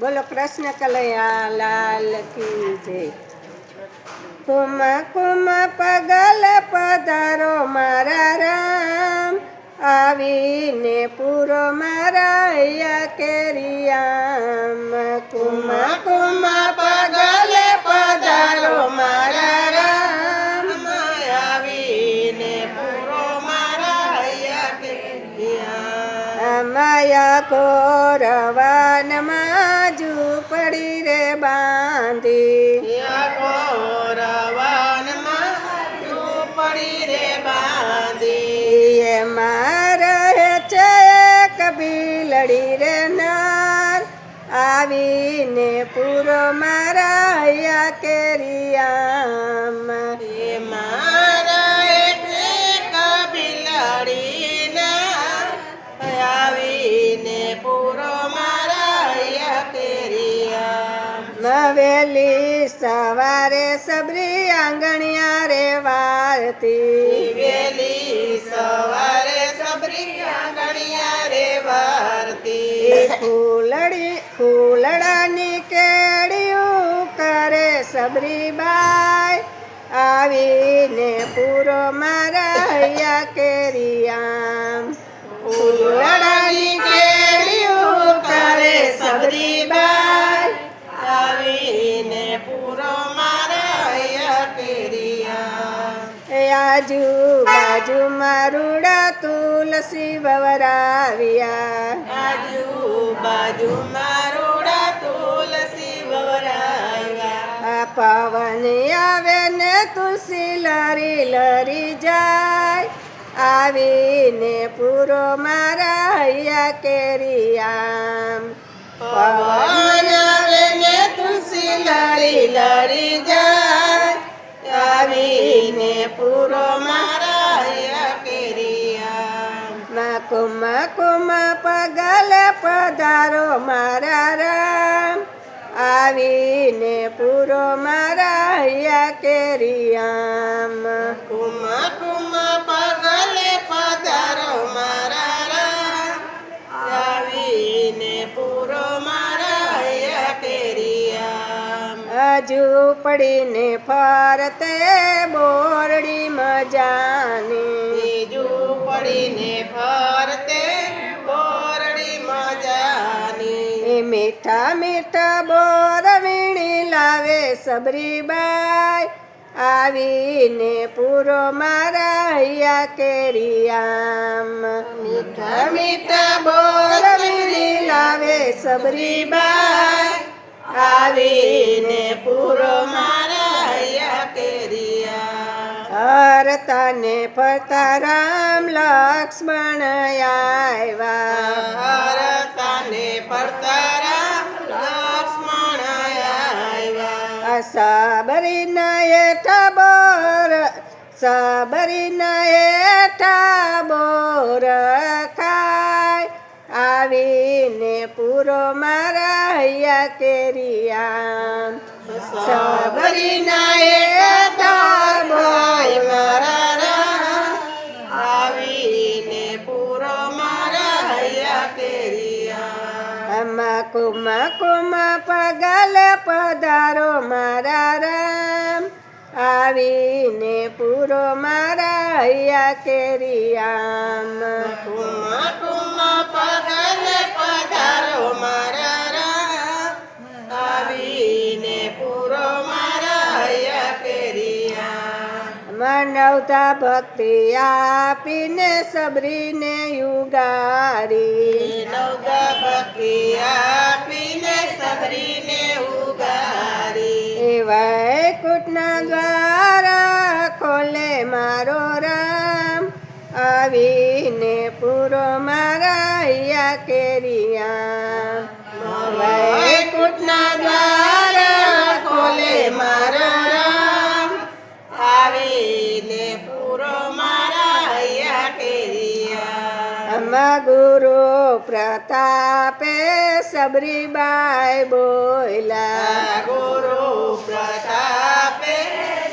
બોલો કૃષ્ણ કલૈયા લાલ કી જય કુમ કુમ પગલ પધારો મારા રામ? આવીને પૂરો મારા કેરિયામ. કુમ કુમ પગલ પધારો મારા રામ? આવીને પૂરો મારા કેરિયા માયા કોરવાનમાં બાંધી. રહે છે એક બિલડી રે નાર. આવીને પૂરો મારા અહીંયા સવારે સબરી આંગણિયા રે વારતી. વેલી સવારે સબરી આંગણિયા રે વારતી. ફૂલડી ફૂલડાની કેડિયું કરે સબરીબાઈ આવીને પૂરો મારા હૈયા બાજુ મારુડા તુલસી વવરાવ્યા બાજુ બાજુ મારોડા તુલસી વવરાવ્યા પવન આવે ને તુલસી લરી લરી જાય. આવીને પૂરો મારા હૈયા કેરિયામ કુમ કુમ પગલ પધારો મારા રામ. આવીને પૂરો મારા યા કેરિયામ કુમ કુમ હજુ પડીને ફરતે બોરડી મજાની. બીજું પડીને ફરતે બોરડી મજાની. મીઠા મીઠા બોર વીણી લાવે સબરીબાઈ. આવીને પૂરો મારા હૈયા કેરિયામ મીઠા મીઠા બોર વીણી લાવે સબરીબાઈ. આવીને પૂરો મારા કેરિયા. હરતાને ફરતા રામ લક્ષ્મણ આવ્યા. હરતાને પડતારા લક્ષ્મણ આવ્યા. સાબરીના એઠા બોર સાબરીના એઠા બોર પૂરો મારા હૈયા કેરિયા. સાબરીના એઠા બોર મારા આવીને પૂરો મારા હૈયા કેરિયા પગલ પધારો મારા રામ. આવીને પૂરો મારા હૈયા કેરિયામ કેરિયા ભક્તિ આપીને સબરીને યુગારી નવગા ભક્તિ આપીને સબરીને ઉગારી એ વૈકુંઠના દ્વારા ખોલે મારો રામ. આવીને પૂરો મારા યા કેરિયા. કેરિયા અમા ગુરુ પ્રતાપે સબરીબાઈ બોલા ગુરુ પ્રતાપે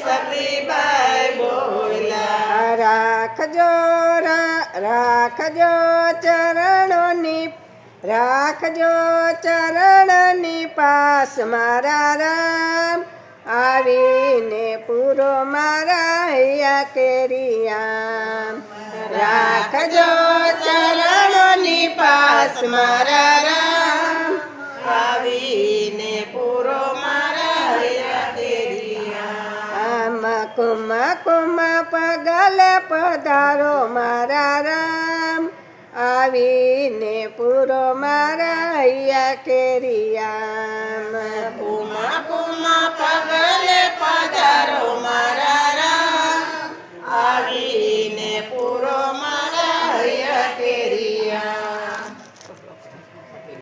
સબરીબાઈ બોલા રાખજો રાખજો ચરણોની રાખજો ચરણની પાસ મારા રામ. આવીને પૂરો મારા હૈયા કેરિયામ રાખજો ચરણોની પાસ મારા રામ. આવીને પૂરો કુમા કુમા કેરિયા પગલે પધારો મારા રામ. આવીને પૂરો મારા હૈયા કેરિયામ કુમા કુમા